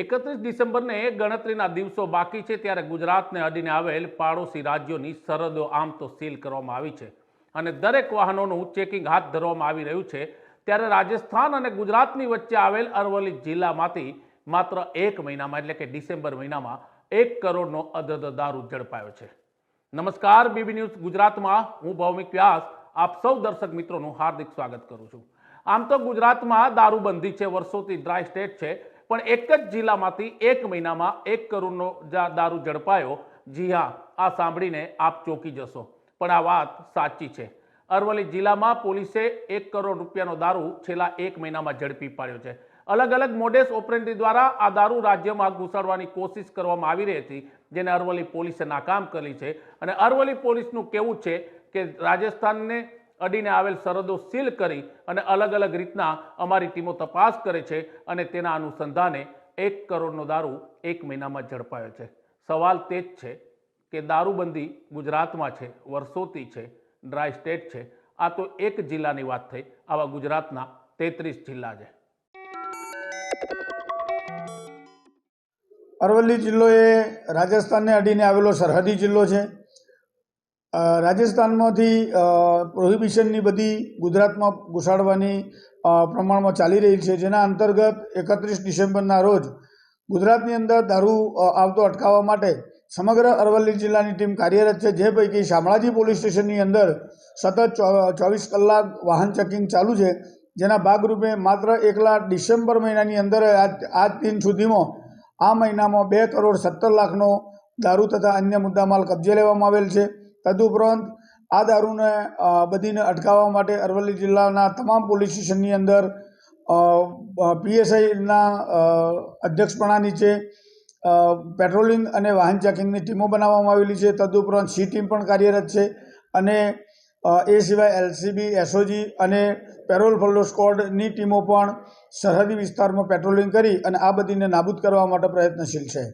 એકત્રીસ ડિસેમ્બરને ગણતરીના દિવસો બાકી છે ત્યારે ગુજરાતને અડીને આવેલ પાડોશી રાજ્યોની સરહદો આમ તો સીલ કરવામાં આવી છે અને દરેક વાહનોનું ચેકિંગ હાથ ધરવામાં આવી રહ્યું છે ત્યારે રાજસ્થાન અને ગુજરાતની વચ્ચે આવેલ અરવલ્લી જિલ્લામાંથી માત્ર એક મહિનામાં, એટલે કે ડિસેમ્બર મહિનામાં એક કરોડનો અદદ દારૂ ઝડપાયો છે. નમસ્કાર, બીબી ન્યૂઝ ગુજરાતમાં. હું ભૌમિક વ્યાસ. આપ સૌ દર્શક મિત્રોનું હાર્દિક સ્વાગત કરું છું. આમ તો ગુજરાતમાં દારૂબંધી છે, વર્ષોથી ડ્રાય સ્ટેટ છે. પણ એક જ જિલ્લામાંથી એક મહિનામાં એક કરોડનો દારૂ ઝડપાયો. જી હા, આ સાંભળીને આપ ચોંકી જશો. પણ આ વાત સાચી છે. અરવલ્લી જિલ્લામાં પોલીસે એક કરોડ રૂપિયાનો દારૂ છેલ્લા એક મહિનામાં ઝડપી પાડ્યો છે. અલગ અલગ મોડેસ ઓપરેન્ડી દ્વારા આ દારૂ રાજ્યમાં ઘુસાડવાની કોશિશ કરવામાં આવી રહી હતી, જેને અરવલ્લી પોલીસે નાકામ કરી છે. અને અરવલ્લી પોલીસનું કેવું છે કે રાજસ્થાનને અડીને આવેલ સરહદો સીલ કરી અને અલગ અલગ રીતના અમારી ટીમો તપાસ કરે છે અને તેના અનુસંધાને એક કરોડનો દારૂ એક મહિનામાં ઝડપાયો છે. સવાલ તે જ છે કે દારૂબંધી ગુજરાતમાં છે, વર્ષોથી છે, ડ્રાય સ્ટેટ છે, આ તો એક જિલ્લાની વાત થઈ, આવા ગુજરાતના તેત્રીસ જિલ્લા છે. અરવલ્લી જિલ્લો એ રાજસ્થાનને અડીને આવેલો સરહદી જિલ્લો છે. રાજસ્થાનમાંથી પ્રોહિબિશનની બધી ગુજરાતમાં ઘુસાડવાની પ્રમાણમાં ચાલી રહી છે. જેના અંતર્ગત એકત્રીસ ડિસેમ્બરના રોજ ગુજરાતની અંદર દારૂ આવતો અટકાવવા માટે સમગ્ર અરવલ્લી જિલ્લાની ટીમ કાર્યરત છે. જે પૈકી શામળાજી પોલીસ સ્ટેશનની અંદર સતત ચોવીસ કલાક વાહન ચેકિંગ ચાલુ છે. જેના ભાગરૂપે માત્ર એકલા ડિસેમ્બર મહિનાની અંદર આજ દિન સુધીમાં આ મહિનામાં બે કરોડ સત્તર લાખનો દારૂ તથા અન્ય મુદ્દામાલ કબજે લેવામાં આવેલ છે. તદુપરાંત આ દારૂને બધીને અટકાવવા માટે અરવલ્લી જિલ્લાના તમામ પોલીસ સ્ટેશનની અંદર પીએસઆઈના અધ્યક્ષપણા નીચે પેટ્રોલિંગ અને વાહન ચેકિંગની ટીમો બનાવવામાં આવેલી છે. તદુપરાંત સી ટીમ પણ કાર્યરત છે અને એ સિવાય એલસીબી એસઓજી અને પેરોલ ફલ્લો સ્કોડની ટીમો પણ સરહદી વિસ્તારમાં પેટ્રોલિંગ કરી અને આ બધીને નાબૂદ કરવા માટે પ્રયત્નશીલ છે.